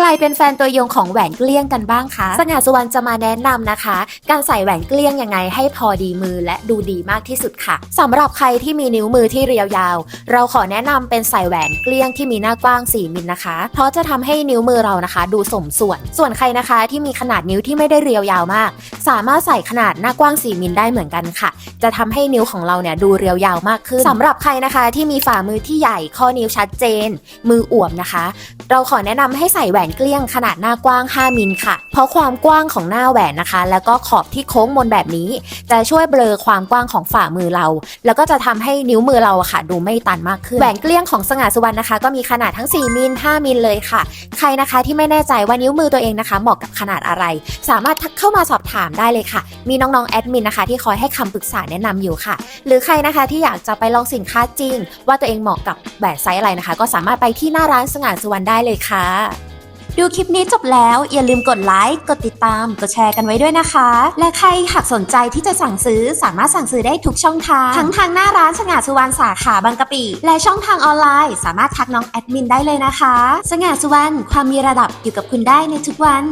ใครเป็นแฟนตัวยงของแหวนเกลี้ยงกันบ้างคะ สง่าสุวรรณจะมาแนะนำนะคะ การใส่แหวนเกลี้ยงยังไงให้พอดีมือและดูดีมากที่สุดค่ะสำหรับใครที่มีนิ้วมือที่เรียวยาว เราขอแนะนำเป็นใส่แหวนเกลี้ยงที่มีหน้ากว้าง 4 มิลนะคะ เพราะจะทำให้นิ้วมือเรานะคะ ดูสมส่วน ส่วนใครนะคะที่มีขนาดนิ้วที่ไม่ได้เรียวยาวมาก สามารถใส่ขนาดหน้ากว้าง 4 มิลได้เหมือนกันค่ะ จะทำให้นิ้วของเราเนี่ยดูเรียวยาวมากขึ้นสำหรับใครนะคะที่มีฝ่ามือที่ใหญ่ข้อนิ้วชัดเจน มืออวบนะคะ เราขอแนะนำให้ใส่แหวนเกลี้ยงขนาดหน้ากว้าง 5 มิลค่ะ เพราะความกว้างของหน้าแหวนนะคะ แล้วก็ขอบที่โค้งมนแบบนี้ จะช่วยเบลอความกว้างของฝ่ามือเรา แล้วก็จะทำให้นิ้วมือเราค่ะ ดูไม่ตันมากขึ้นแหวนเกลี้ยงของสง่าสุวรรณนะคะ ก็มีขนาดทั้ง 4 มิล 5 มิลเลยค่ะ ใครนะคะที่ไม่แน่ใจว่านิ้วมือตัวเองนะคะเหมาะกับขนาดอะไร สามารถทักเข้ามาสอบถามได้เลยค่ะ มีน้องๆแอดมินนะคะ ที่คอยให้คำปรึกษาแนะนำอยู่ค่ะ หรือใครนะคะที่อยากจะไปลองสินค้าจริง ว่าตัวเองเหมาะกับแหวนไซส์อะไรนะคะ ก็สามารถไปที่หน้าร้านสง่าสุวรรณได้เลยค่ะ ดูคลิปนี้จบแล้ว อย่าลืมกดไลค์กดติดตาม กดแชร์กันไว้ด้วยนะคะ และใครหากสนใจที่จะสั่งซื้อสามารถสั่งซื้อได้ทุกช่องทาง ทั้งทางหน้าร้านสง่าสุวรรณสาขาบางกะปิและช่องทางออนไลน์ สามารถทักน้องแอดมินได้เลยนะคะ สง่าสุวรรณความมีระดับอยู่กับคุณได้ในทุกวัน